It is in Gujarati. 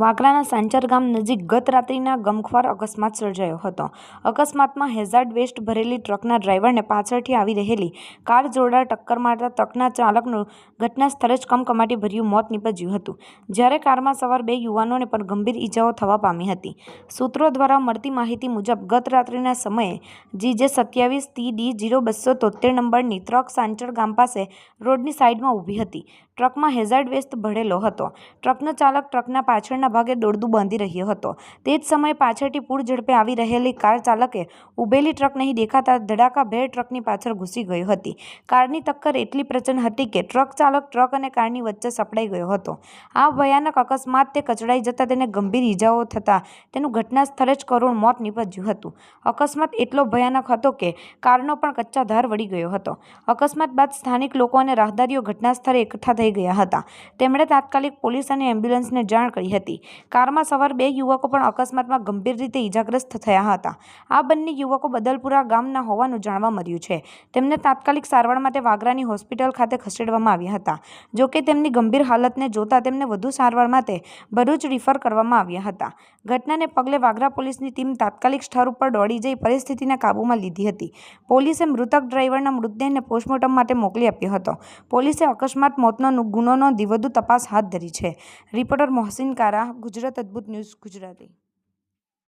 વાગરાના સાંચર ગામ નજીક ગત રાત્રિના ગમખ્વાર અકસ્માત સર્જાયો હતો. અકસ્માતમાં હેઝાર્ડ વેસ્ટ ભરેલી ટ્રકના ડ્રાઈવરને પાછળથી આવી રહેલી કાર જોરદાર ટક્કર મારતા ટ્રકના ચાલકનું ઘટના સ્થળે જ કમકમાટીભર્યું મોત નીપજ્યું હતું. જ્યારે કારમાં સવાર બે યુવાનોને પણ ગંભીર ઈજાઓ થવા પામી હતી. સૂત્રો દ્વારા મળતી માહિતી મુજબ, ગત રાત્રિના સમયે જીજે સત્યાવીસ ટી ડી જીરો બસો તોતેર નંબરની ટ્રક સાંચર ગામ પાસે રોડની સાઈડમાં ઊભી હતી. ટ્રકમાં હેઝાર્ડ વેસ્ટ ભરેલો હતો. ટ્રકનો ચાલક ટ્રકના પાછળના ભાગે દોડદું બાંધી રહ્યો હતો. તે જ સમયે પાછળથી પૂર ઝડપે આવી રહેલી કાર ચાલકે ઊભેલી ટ્રક નહીં દેખાતા ધડાકાભેર ટ્રકની પાછળ ઘૂસી ગઈ હતી. કારની ટક્કર એટલી પ્રચંડ હતી કે ટ્રક ચાલક ટ્રક અને કારની વચ્ચે સપડાઈ ગયો હતો. આ ભયાનક અકસ્માત તે કચડાઈ જતાં તેને ગંભીર ઈજાઓ થતાં તેનું ઘટના સ્થળે જ કરુણ મોત નીપજ્યું હતું. અકસ્માત એટલો ભયાનક હતો કે કારનો પણ કચ્ચા ધાર વળી ગયો હતો. અકસ્માત બાદ સ્થાનિક લોકો અને રાહદારીઓ ઘટના સ્થળે એકઠા થઈ ગયા હતા. તેમણે તાત્કાલિક પોલીસ અને એમ્બ્યુલન્સને જાણ કરી હતી. કારમાં સવાર બે યુવકો પણ અકસ્માતમાં ગંભીર રીતે ઈજાગ્રસ્ત થયા હતા. આ બંને યુવકો બદલપુરા ગામના હોવાનું જાણવા મળ્યું છે. તેમને તાત્કાલિક સારવાર માટે વાગરાની હોસ્પિટલ ખાતે ખસેડવામાં આવ્યા હતા. જોકે તેમની ગંભીર હાલતને જોતા તેમને વધુ સારવાર માટે ભરૂચ રિફર કરવામાં આવ્યા હતા. ઘટનાને પગલે વાગરા પોલીસની ટીમ તાત્કાલિક સ્થળ ઉપર દોડી જઈ પરિસ્થિતિને કાબૂમાં લીધી હતી. પોલીસે મૃતક ડ્રાઈવરના મૃતદેહને પોસ્ટમોર્ટમ માટે મોકલી આપ્યો હતો. પોલીસે અકસ્માત, મોતનો ગુનો નોંધી તપાસ હાથ ધરી છે. રિપોર્ટર મોહસિન કારા ગુજરાત અદ્ભુત ન્યૂઝ ગુજરાતી.